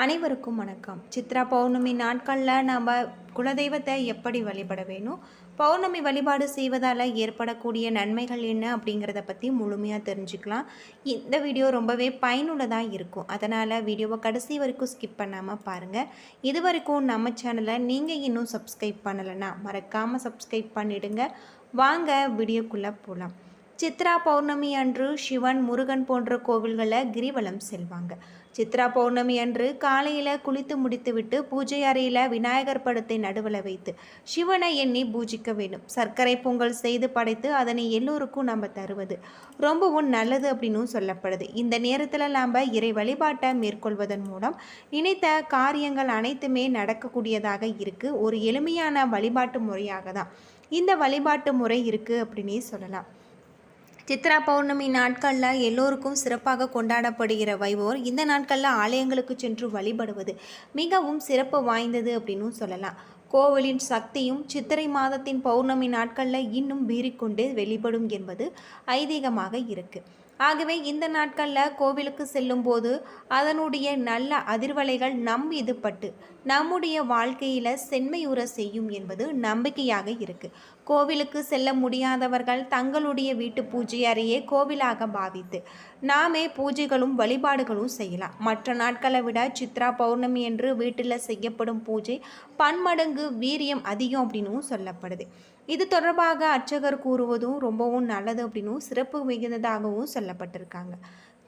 அனைவருக்கும் வணக்கம். சித்ரா பௌர்ணமி நாட்களில் நம்ம குலதெய்வத்தை எப்படி வழிபட வேணும்? பௌர்ணமி வழிபாடு செய்வதால் ஏற்படக்கூடிய நன்மைகள் என்ன அப்படிங்கிறத பற்றி முழுமையாக தெரிஞ்சுக்கலாம். இந்த வீடியோ ரொம்பவே பயனுள்ளதாக இருக்கும். அதனால் வீடியோவை கடைசி வரைக்கும் ஸ்கிப் பண்ணாமல் பாருங்கள் இது வரைக்கும் நம்ம சேனலை நீங்கள் இன்னும் சப்ஸ்கிரைப் பண்ணலைன்னா மறக்காமல் சப்ஸ்கிரைப் பண்ணிவிடுங்க வாங்க வீடியோக்குள்ளே போகலாம் சித்ரா பௌர்ணமி அன்று சிவன் முருகன் போன்ற கோவில்களில் கிரிவலம் செல்வாங்க. சித்ரா பௌர்ணமி அன்று காலையில் குளித்து முடித்துவிட்டு பூஜை அறையில் விநாயகர் படத்தை நடுவில் வைத்து சிவனை எண்ணி பூஜிக்க வேண்டும். சர்க்கரை பொங்கல் செய்து படைத்து அதனை எல்லோருக்கும் நம்ம தருவது. ரொம்பவும் நல்லது அப்படின்னும் சொல்லப்படுது. இந்த நேரத்தில் நாம் இறை வழிபாட்டை மேற்கொள்வதன் மூலம் நினைத்த காரியங்கள் அனைத்துமே நடக்கக்கூடியதாக இருக்குது ஒரு எளிமையான வழிபாட்டு முறையாக தான் இந்த வழிபாட்டு முறை இருக்குது அப்படின்னே சொல்லலாம். சித்ரா பௌர்ணமி நாட்களில் எல்லோருக்கும் சிறப்பாக கொண்டாடப்படுகிற வைபவர் இந்த நாட்களில் ஆலயங்களுக்கு சென்று வழிபடுவது மிகவும் சிறப்பு வாய்ந்தது அப்படின்னும் சொல்லலாம். கோவிலின் சக்தியும் சித்திரை மாதத்தின் பௌர்ணமி நாட்களில் இன்னும் வீறிக்கொண்டு வெளிப்படும் என்பது ஐதீகமாக இருக்குது ஆகவே இந்த நாட்களில் கோவிலுக்கு செல்லும்போது அதனுடைய நல்ல அதிர்வலைகள் நம் இதுபட்டு நம்முடைய வாழ்க்கையில் செம்மையுற செய்யும் என்பது நம்பிக்கையாக இருக்குது கோவிலுக்கு செல்ல முடியாதவர்கள் தங்களுடைய வீட்டு பூஜை அறையே கோவிலாக பாவித்து நாமே பூஜைகளும் வழிபாடுகளும் செய்யலாம். மற்ற நாட்களை விட சித்ரா பௌர்ணமி என்று வீட்டில் செய்யப்படும் பூஜை பன்மடங்கு வீரியம் அதிகம் அப்படின்னும் சொல்லப்படுது. இது தொடர்பாக அர்ச்சகர் கூறுவதும் ரொம்பவும் நல்லது அப்படின்னும் சிறப்பு மிகுந்ததாகவும் சொல்லப்பட்டிருக்காங்க.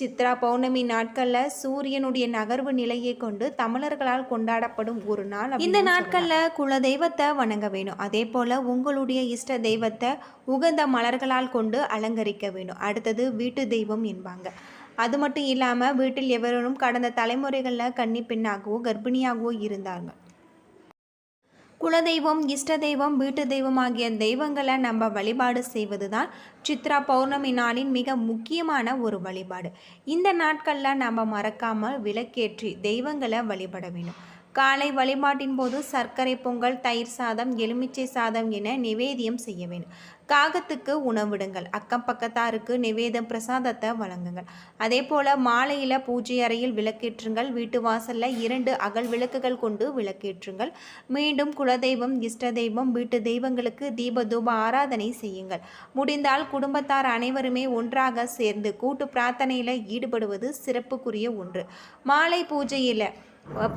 சித்ரா பௌர்ணமி நாட்களில் சூரியனுடைய நகர்வு நிலையை கொண்டு தமிழர்களால் கொண்டாடப்படும் ஒரு நாள் இந்த நாட்களில் குல தெய்வத்தை வணங்க வேணும். அதே போல் உங்களுடைய இஷ்ட தெய்வத்தை உகந்த மலர்களால் கொண்டு அலங்கரிக்க வேணும். அடுத்தது வீட்டு தெய்வம் என்பாங்க. அது மட்டும் இல்லாமல் வீட்டில் எவரும் கடந்த தலைமுறைகளில் கன்னி பெண்ணாகவோ கர்ப்பிணியாகவோ இருந்தாங்க. குலதெய்வம் இஷ்ட தெய்வம் வீட்டு தெய்வம் ஆகிய தெய்வங்களை நம்ம வழிபாடு செய்வது தான் சித்ரா பௌர்ணமி நாளின் மிக முக்கியமான ஒரு வழிபாடு. இந்த நாட்களில் நம்ம மறக்காமல் விளக்கேற்றி தெய்வங்களை வழிபட வேண்டும். காலை வழிபாட்டின் போது சர்க்கரை பொங்கல் தயிர் சாதம் எலுமிச்சை சாதம் என நிவேதியம் செய்ய வேண்டும். காகத்துக்கு உணவிடுங்கள் அக்கம் பக்கத்தாருக்கு நிவேதம் பிரசாதத்தை வழங்குங்கள். அதே போல் மாலையில் பூஜை அறையில் விளக்கேற்றுங்கள். வீட்டு வாசலில் இரண்டு அகல் விளக்குகள் கொண்டு விளக்கேற்றுங்கள். மீண்டும் குலதெய்வம் இஷ்ட தெய்வம் வீட்டு தெய்வங்களுக்கு தீப தூப ஆராதனை செய்யுங்கள். முடிந்தால் குடும்பத்தார் அனைவருமே ஒன்றாக சேர்ந்து கூட்டு பிரார்த்தனையில் ஈடுபடுவது சிறப்புக்குரிய ஒன்று. மாலை பூஜையில்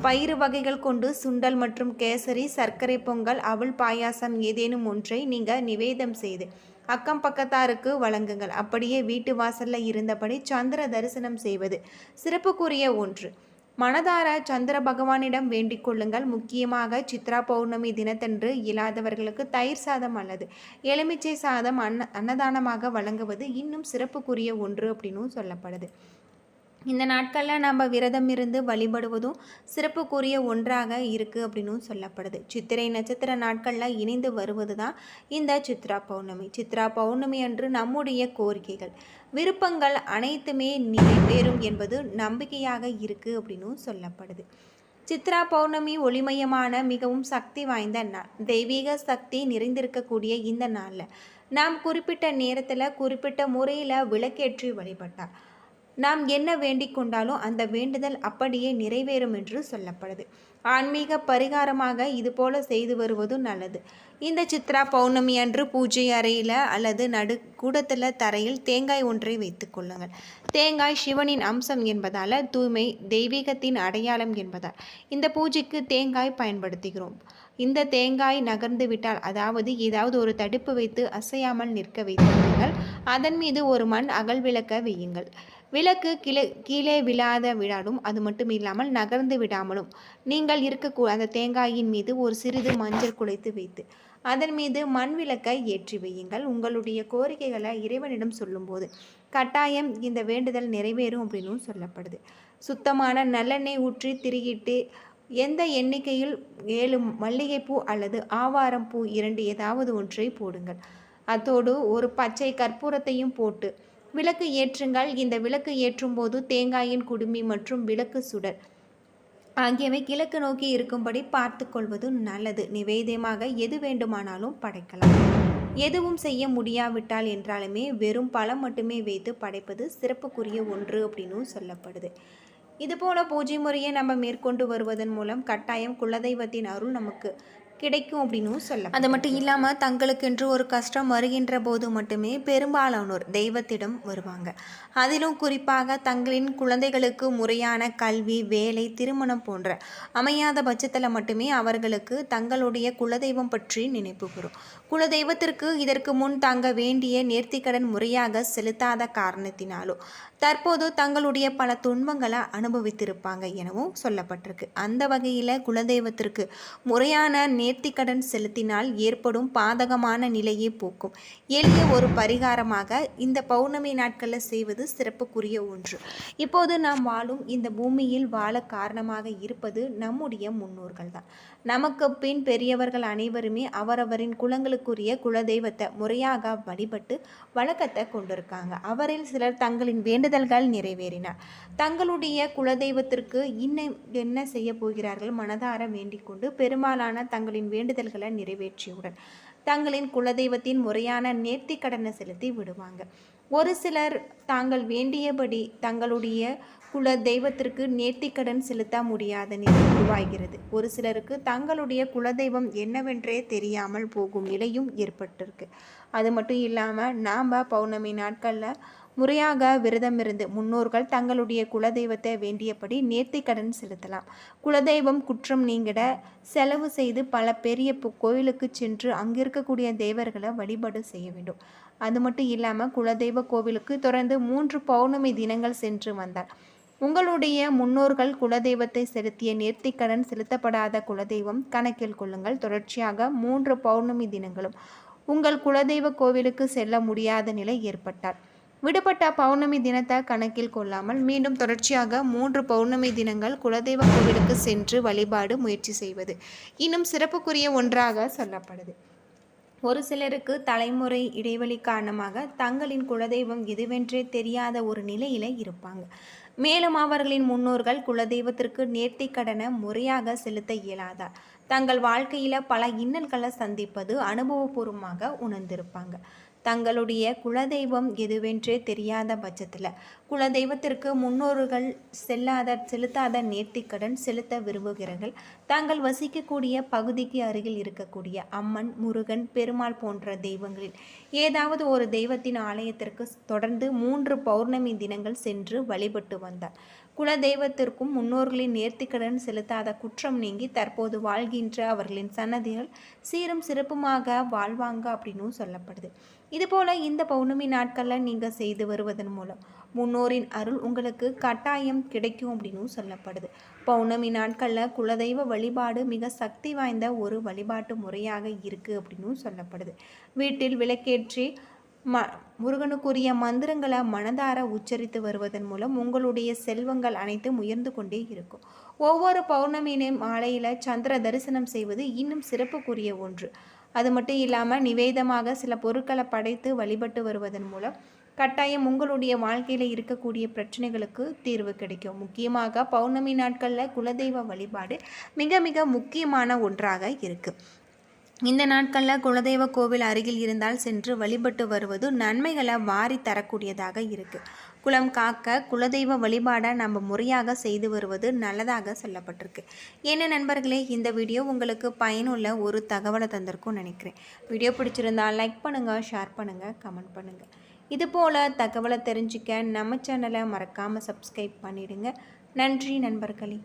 பயிறு வகைகள் கொண்டு சுண்டல் மற்றும் கேசரி சர்க்கரை பொங்கல் அவள் பாயாசம் ஏதேனும் ஒன்றை நீங்கள் நிவேதம் செய்து அக்கம் பக்கத்தாருக்கு வழங்குங்கள். அப்படியே வீட்டு வாசலில் இருந்தபடி சந்திர தரிசனம் செய்வது சிறப்புக்குரிய ஒன்று. மனதார சந்திர பகவானிடம் வேண்டிக் கொள்ளுங்கள். முக்கியமாக சித்ரா பௌர்ணமி தினத்தன்று இல்லாதவர்களுக்கு தயிர் சாதம் அல்லது எலுமிச்சை சாதம் அன்ன அன்னதானமாக வழங்குவது இன்னும் சிறப்புக்குரிய ஒன்று அப்படின்னும் சொல்லப்படுது. இந்த நாட்களில் நம்ம விரதம் இருந்து வழிபடுவதும் சிறப்புக்குரிய ஒன்றாக இருக்குது அப்படின்னும் சொல்லப்படுது. சித்திரை நட்சத்திர நாட்களில் இணைந்து வருவது தான் இந்த சித்ரா பௌர்ணமி. சித்ரா பௌர்ணமி அன்று நம்முடைய கோரிக்கைகள். விருப்பங்கள் அனைத்துமே நிறைவேறும் என்பது நம்பிக்கையாக இருக்குது அப்படின்னும் சொல்லப்படுது. சித்ரா பௌர்ணமி ஒளிமயமான மிகவும் சக்தி வாய்ந்த நாள். தெய்வீக சக்தி நிறைந்திருக்கக்கூடிய இந்த நாளில் நாம் குறிப்பிட்ட நேரத்தில் குறிப்பிட்ட முறையில் விளக்கேற்றி வழிபட்டார். நாம் என்ன வேண்டிக் கொண்டாலும் அந்த வேண்டுதல் அப்படியே நிறைவேறும் என்று சொல்லப்படுது. ஆன்மீக பரிகாரமாக இது போல செய்து வருவதும் நல்லது. இந்த சித்ரா பௌர்ணமி அன்று பூஜை அறையில் அல்லது நடு கூடத்தில் தரையில் தேங்காய் ஒன்றை வைத்து கொள்ளுங்கள். தேங்காய் சிவனின் அம்சம் என்பதால் தூய்மை தெய்வீகத்தின் அடையாளம் என்பதால் இந்த பூஜைக்கு தேங்காய் பயன்படுத்துகிறோம். இந்த தேங்காய் நகர்ந்து விட்டால் அதாவது ஏதாவது ஒரு தடுப்பு வைத்து அசையாமல் நிற்க வைத்துள்ளீர்கள் அதன் மீது ஒரு மண் அகல் விளக்க வையுங்கள். விளக்கு கீழே கீழே விழாத விடாலும் அது மட்டும் இல்லாமல் நகர்ந்து விடாமலும். நீங்கள் இருக்கக்கூ அந்த தேங்காயின் மீது ஒரு சிறிது மஞ்சள் குலைத்து வைத்து அதன் மீது மண் விளக்கை ஏற்றி வையுங்கள். உங்களுடைய கோரிக்கைகளை இறைவனிடம் சொல்லும்போது கட்டாயம் இந்த வேண்டுதல் நிறைவேறும் அப்படின்னு சொல்லப்படுது. சுத்தமான நல்லெண்ணெய் ஊற்றி திருகிட்டு எந்த எண்ணிக்கையில் ஏழு மல்லிகைப்பூ அல்லது ஆவாரம் பூ இரண்டு ஏதாவது ஒன்றை போடுங்கள். அதோடு ஒரு பச்சை கற்பூரத்தையும் போட்டு விளக்கு ஏற்றுங்கள். இந்த விளக்கு ஏற்றும் போது தேங்காயின் குடுமி மற்றும் விளக்கு சுடர். ஆகியவை கிழக்கு நோக்கி இருக்கும்படி பார்த்து கொள்வது நல்லது. நிவேதியமாக எது வேண்டுமானாலும் படைக்கலாம். எதுவும் செய்ய முடியாவிட்டால் என்றாலுமே வெறும் பழம் மட்டுமே வைத்து படைப்பது சிறப்புக்குரிய ஒன்று அப்படின்னும் சொல்லப்படுது. இதுபோல பூஜை முறையை நம்ம மேற்கொண்டு வருவதன் மூலம் கட்டாயம் குலதெய்வத்தின் அருள் நமக்கு கிடைக்கும் அப்படின்னு சொல்ல அது மட்டும் இல்லாமல் தங்களுக்கென்று ஒரு கஷ்டம் வருகின்ற போது மட்டுமே பெரும்பாலானோர் தெய்வத்திடம் வருவாங்க. அதிலும் குறிப்பாக தங்களின் குழந்தைகளுக்கு முறையான கல்வி வேலை திருமணம் போன்ற அமையாத பட்சத்தில் மட்டுமே அவர்களுக்கு தங்களுடைய குலதெய்வம் பற்றி நினைப்பு வரும் குலதெய்வத்திற்கு இதற்கு முன் தாங்க வேண்டிய நேர்த்திக்கடன் முறையாக செலுத்தாத காரணத்தினாலோ தற்போது தங்களுடைய பல துன்பங்களை அனுபவித்திருப்பாங்க எனவும் சொல்லப்பட்டிருக்கு. அந்த வகையில் குலதெய்வத்திற்கு முறையான நேர்த்திக்கடன் செலுத்தினால் ஏற்படும் பாதகமான நிலையை போக்கும். எளிய ஒரு பரிகாரமாக இந்த பௌர்ணமி நாட்களில் செய்வது சிறப்புக்குரிய ஒன்று. இப்போது நாம் வாழும் இந்த பூமியில் வாழ காரணமாக இருப்பது நம்முடைய முன்னோர்கள் தான் நமக்கு பின் பெரியவர்கள் அனைவருமே அவரவரின் குலங்களுக்கு குலங்களுக்குரிய குலதெய்வத்தை முறையாக வழிபட்டு வழக்கத்தை கொண்டிருக்காங்க. அவரில் சிலர் தங்களின் வேண்டுதல்கள் நிறைவேறினார். தங்களுடைய குலதெய்வத்திற்கு இன்னும் என்ன செய்ய போகிறார்கள்? மனதார வேண்டிக்கொண்டு பெரும்பாலான தங்களின் வேண்டுதல்களை நிறைவேற்றியவுடன் தங்களின் குலதெய்வத்தின் முறையான நேர்த்தி கடனை செலுத்தி விடுவாங்க. ஒரு சிலர் தாங்கள் வேண்டியபடி தங்களுடைய குல தெய்வத்திற்கு நேர்த்திக்கடன் செலுத்த முடியாத நிலை உருவாகிறது. ஒரு சிலருக்கு தங்களுடைய குலதெய்வம் என்னவென்றே தெரியாமல் போகும் நிலையும் ஏற்பட்டிருக்கு. அது மட்டும் இல்லாமல் நாம் பௌர்ணமி நாட்களில் முறையாக விரதம் இருந்து முன்னோர்கள் தங்களுடைய குலதெய்வத்தை வேண்டியபடி நேர்த்திக்கடன் செலுத்தலாம். குலதெய்வம் குற்றம் நீங்கிட செலவு செய்து பல பெரிய கோயிலுக்கு சென்று அங்கே இருக்கக்கூடிய வழிபாடு செய்ய வேண்டும். அது மட்டும் இல்லாமல் குலதெய்வ கோவிலுக்கு தொடர்ந்து மூன்று பௌர்ணமி தினங்கள் சென்று வந்தார். உங்களுடைய முன்னோர்கள் குலதெய்வத்தை செலுத்திய நேர்த்திக்கடன் செலுத்தப்படாத குலதெய்வம் கணக்கில் கொள்ளுங்கள். தொடர்ச்சியாக மூன்று பௌர்ணமி தினங்களும் உங்கள் குலதெய்வ கோவிலுக்கு செல்ல முடியாத நிலை ஏற்பட்டார். விடுபட்ட பௌர்ணமி தினத்தை கணக்கில் கொள்ளாமல் மீண்டும் தொடர்ச்சியாக மூன்று பௌர்ணமி தினங்கள் குலதெய்வ கோவிலுக்கு சென்று வழிபாடு முயற்சி செய்வது இன்னும் சிறப்புக்குரிய ஒன்றாக சொல்லப்படுது. ஒரு சிலருக்கு தலைமுறை இடைவெளி காரணமாக தங்களின் குலதெய்வம் எதுவென்றே தெரியாத ஒரு நிலையில இருப்பாங்க. மேலும் அவர்களின் முன்னோர்கள் குலதெய்வத்திற்கு நேர்த்தி கடனை முறையாக செலுத்த இயலாதார் தங்கள் வாழ்க்கையில் பல இன்னல்களை சந்திப்பது அனுபவபூர்வமாக உணர்ந்திருப்பாங்க. தங்களுடைய குலதெய்வம் எதுவென்றே தெரியாத பட்சத்தில் குலதெய்வத்திற்கு முன்னோர்கள் செல்லாத செலுத்தாத நேர்த்திக்கடன் செலுத்த விரும்புகிறார்கள். தாங்கள் வசிக்கக்கூடிய பகுதிக்கு அருகில் இருக்கக்கூடிய அம்மன் முருகன் பெருமாள் போன்ற தெய்வங்களில் ஏதாவது ஒரு தெய்வத்தின் ஆலயத்திற்கு தொடர்ந்து மூன்று பௌர்ணமி தினங்கள் சென்று வழிபட்டு வந்தார். குலதெய்வத்திற்கும் முன்னோர்களின் நேர்த்திக்கடன் செலுத்தாத குற்றம் நீங்கி தற்போது வாழ்கின்ற அவர்களின் சன்னதிகள் சீரும் சிறப்புமாக வாழ்வாங்க அப்படின்னும் சொல்லப்படுது. இதுபோல் இந்த பௌர்ணமி நாட்களில் நீங்கள் செய்து வருவதன் மூலம் முன்னோரின் அருள் உங்களுக்கு கட்டாயம் கிடைக்கும் அப்படின்னு சொல்லப்படுது. பௌர்ணமி நாட்களில் குலதெய்வ வழிபாடு மிக சக்தி வாய்ந்த ஒரு வழிபாட்டு முறையாக இருக்குது அப்படின்னு சொல்லப்படுது. வீட்டில் விளக்கேற்றி ம முருகனுக்குரிய மந்திரங்களை மனதார உச்சரித்து வருவதன் மூலம் உங்களுடைய செல்வங்கள் அனைத்தும் உயர்ந்து கொண்டே இருக்கும். ஒவ்வொரு பௌர்ணமி மாலையில் சந்திர தரிசனம் செய்வது இன்னும் சிறப்புக்குரிய ஒன்று. அது மட்டும் இல்லாமல் நிவேதமாக சில பொருட்களை படைத்து வழிபட்டு வருவதன் மூலம் கட்டாயம் உங்களுடைய வாழ்க்கையில் இருக்கக்கூடிய பிரச்சனைகளுக்கு தீர்வு கிடைக்கும். முக்கியமாக பௌர்ணமி நாட்களில் குலதெய்வ வழிபாடு மிக மிக முக்கியமான ஒன்றாக இருக்குது இந்த நாட்களில் குலதெய்வ கோவில் அருகில் இருந்தால் சென்று வழிபட்டு வருவது நன்மைகளை வாரி தரக்கூடியதாக இருக்குது குலம் காக்க குலதெய்வ வழிபாடை நம்ம முறையாக செய்து வருவது நல்லதாக சொல்லப்பட்டிருக்கு. என்ன நண்பர்களே இந்த வீடியோ உங்களுக்கு பயனுள்ள ஒரு தகவலை தந்திருக்கும் நினைக்கிறேன். வீடியோ பிடிச்சிருந்தால் லைக் பண்ணுங்கள் ஷேர் பண்ணுங்கள் கமெண்ட் பண்ணுங்கள் இது போல் தகவலை தெரிஞ்சுக்க நம்ம சேனலை மறக்காமல் சப்ஸ்கிரைப் பண்ணிவிடுங்க நன்றி நண்பர்களே.